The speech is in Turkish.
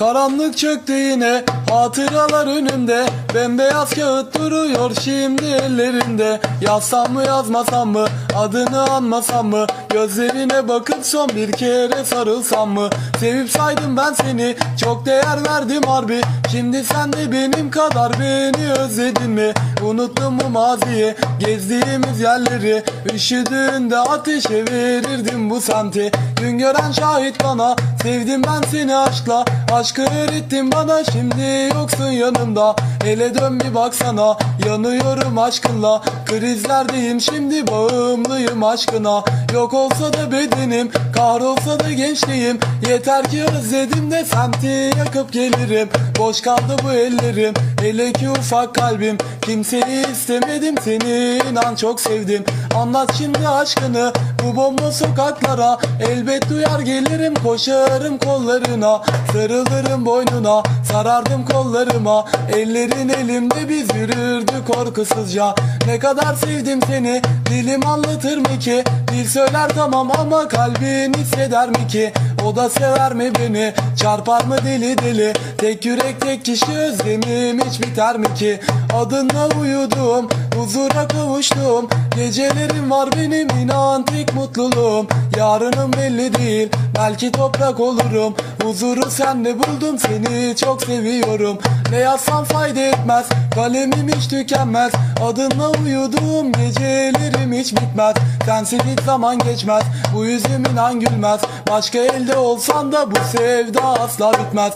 Karanlık çöktü yine hatıralar önümde. Bembeyaz kağıt duruyor şimdi ellerinde. Yazsam mı yazmasam mı adını anmasam mı? Gözlerine bakıp son bir kere sarılsam mı? Sevip saydım ben seni çok değer verdim harbi Şimdi sen de benim kadar beni özledin mi? Unuttun mu maziyi gezdiğimiz yerleri? Üşüdüğünde ateşe verirdim bu semti Gün gören şahit bana sevdim ben seni aşkla. Aşkı öğrettin bana şimdi yoksun yanımda Hele dön bir baksana yanıyorum aşkınla. Krizlerdeyim şimdi bağımlıyım aşkına. Yok olsa da bedenim kahrolsa da gençliğim. Yeter ki özledim de semti yakıp gelirim. Boş kaldı bu ellerim hele ki ufak kalbim Kimseyi istemedim seni inan çok sevdim. Anlat şimdi aşkını bu bomba sokaklara. Elbet duyar gelirim koşarım kollarına. Sarılırım boynuna sarardım kollarıma. Ellerin elimde biz yürürdük korkusuzca Ne kadar sevdim seni. Dilim anlatır mı ki? Dil söyler tamam ama kalbin hisseder mi ki? O da sever mi beni? Çarpar mı deli deli Tek yürek tek kişi özlemim hiç biter mi ki? Adınla uyudum huzura kavuştum. Gecelerim var benim inan tek mutluluğum. Yarınım belli değil belki toprak olurum. Huzuru sende buldum seni çok seviyorum Ne yazsam fayda etmez kalemim hiç tükenmez. Adınla uyuduğum gecelerim hiç bitmez. Sensiz hiç zaman geçmez bu yüzüm inan gülmez. Başka elde olsan da bu sevda asla bitmez